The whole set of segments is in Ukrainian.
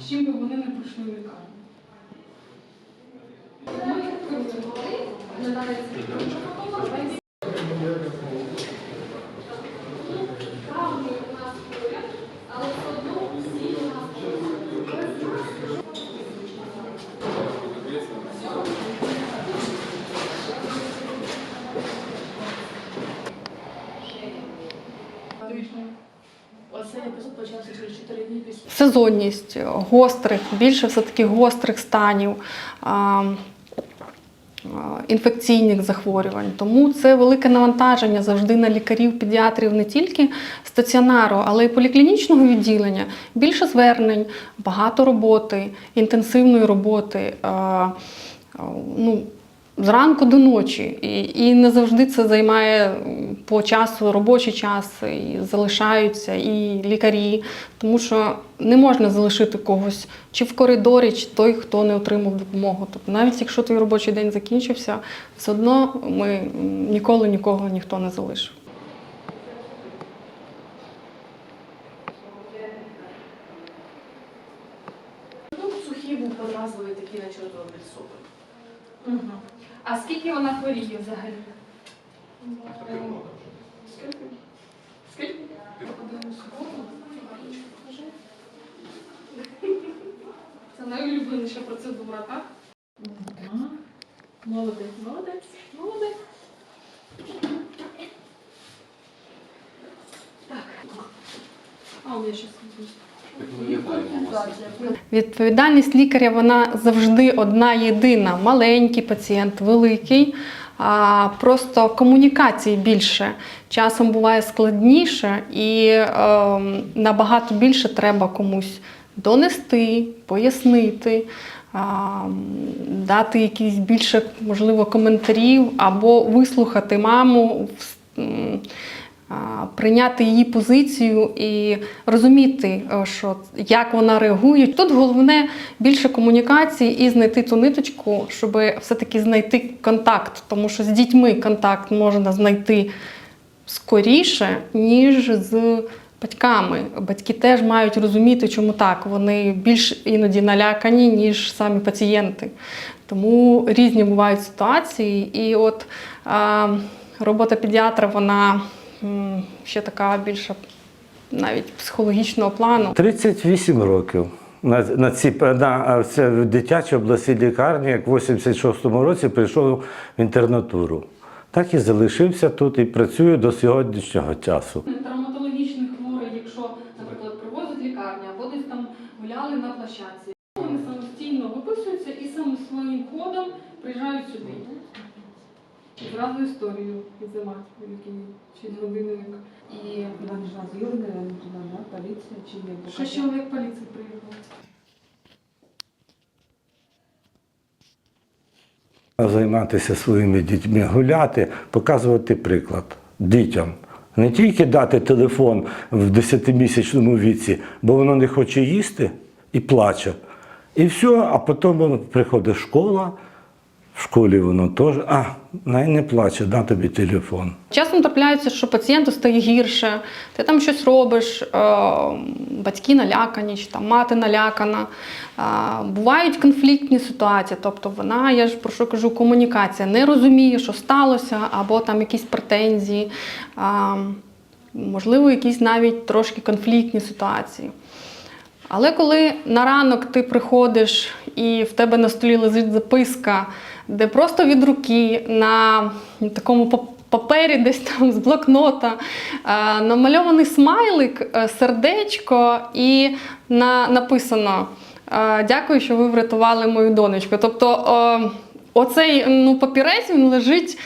з чим би вони не прийшли в лікарню. Оцей епізод почався через 4 дні після. Сезонність гострих, більше все-таки гострих станів. Інфекційних захворювань, тому це велике навантаження завжди на лікарів, педіатрів не тільки стаціонару, але й поліклінічного відділення. Більше звернень, багато роботи, інтенсивної роботи. Ну, Зранку до ночі, і, і не завжди це займає по часу робочий час, і залишаються і лікарі, тому що не можна залишити когось чи в коридорі, чи той, хто не отримав допомогу. Тобто, навіть якщо твій робочий день закінчився, все одно ми ніколи нікого ніхто не залишив. Ну, сухий був подразливий такий на чорнобиль супер. А скільки вона хворіє взагалі? Скільки? Скільки? Це найулюбленіша процедура, так? Молодець, молодець, молодець. Так. А, у скільки. Вітаємо Відповідальність лікаря вона завжди одна єдина: маленький пацієнт, великий. А просто комунікації більше. Часом буває складніше і е, набагато більше треба комусь донести, пояснити, м, дати якісь більше, можливо, коментарів або вислухати маму. в- прийняти її позицію і розуміти, е, що як вона реагує. Тут головне більше комунікації і знайти ту ниточку, щоб все-таки знайти контакт, тому що з дітьми контакт можна знайти скоріше, ніж з батьками. Батьки теж мають розуміти, чому так. Вони більш іноді налякані, ніж самі пацієнти. Тому різні бувають ситуації. І от а, робота педіатра, вона ще така більша навіть психологічного плану. 38 років. На, на, ці, на це в дитячій обласній лікарні, як в 86-му році прийшов в інтернатуру. Так і залишився тут і працюю до сьогоднішнього часу. Травматологічних хворих, якщо, наприклад, привозять лікарня або десь там гуляли на площадці, вони самостійно виписуються і саме своїм ходом приїжджають сюди. Зразу історію відзимати, який чи годинник. І Вони ж возили, наверное, туда, да, полиция, чи є ще чоловік поліції приїхав. Займатися своїми дітьми, гуляти, показувати приклад дітям. Не тільки дати телефон в 10-місячному віці, бо воно не хоче їсти і плаче. І все, а потім приходить школа, в школі воно теж, а, най не плаче, на тобі телефон. Часом трапляється, що пацієнту стає гірше, ти там щось робиш, е, батьки налякані, чи там мати налякана. Е, Бувають конфліктні ситуації, тобто вона, я ж про що кажу, комунікація, не розуміє, що сталося, або там якісь претензії, е, можливо, якісь навіть трошки конфліктні ситуації. Але коли на ранок ти приходиш і в тебе на столі лежить записка, де просто від руки на такому папері, десь там з блокнота, е, намальований смайлик, е, сердечко, і на, написано е, Дякую, що ви врятували мою донечку. Тобто оцей ну, папірець він лежить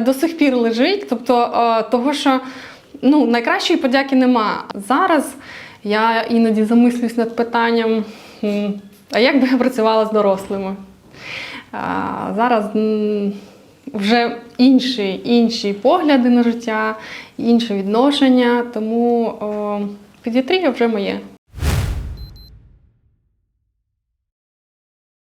до сих пір лежить. Тобто, того, що ну, найкращої подяки нема. Зараз я іноді замислююсь над питанням, а як би я працювала з дорослими? А, Зараз вже інші, інші погляди на життя, інше відношення, тому о, педіатрія вже моє.